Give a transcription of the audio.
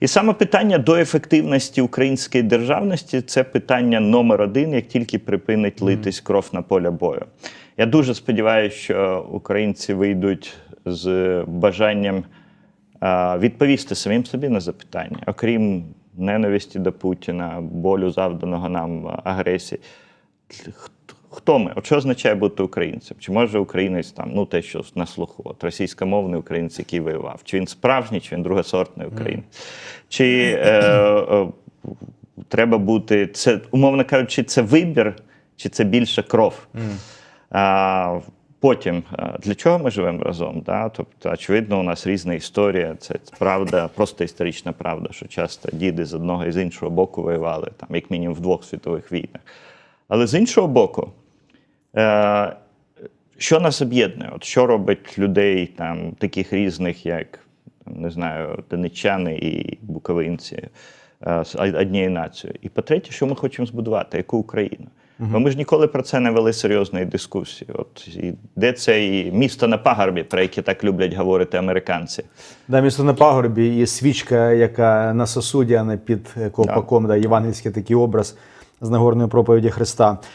І саме питання до ефективності української державності це питання номер один, як тільки припинить литись кров на поля бою. Я дуже сподіваюся, що українці вийдуть з бажанням відповісти самим собі на запитання, окрім ненависті до Путіна, болю завданого нам агресії. Хт- Хто ми? От що означає бути українцем? Чи може українець там, ну те, що на слуху, от російськомовний українець, який воював? Чи він справжній, чи він другосортний українець? Чи е, е, треба бути це, умовно кажучи, це вибір, чи це більше кров? А, потім, для чого ми живемо разом? Да? Тобто, очевидно, у нас різна історія. Це правда, просто історична правда, що часто діди з одного і з іншого боку воювали, там, як мінімум в двох світових війнах. Але з іншого боку, е, що нас об'єднує? От що робить людей там, таких різних, як не знаю, донеччани і буковинці е, з однією нацією? І по-третє, що ми хочемо збудувати, яку Україну? Бо ми ж ніколи про це не вели серйозної дискусії. От і де це і місто на пагорбі, про яке так люблять говорити американці. Да, місто на пагорбі і свічка, яка на сосуді, а не під е, ковпаком, да. євангельський такий образ з Нагорної проповіді Христа.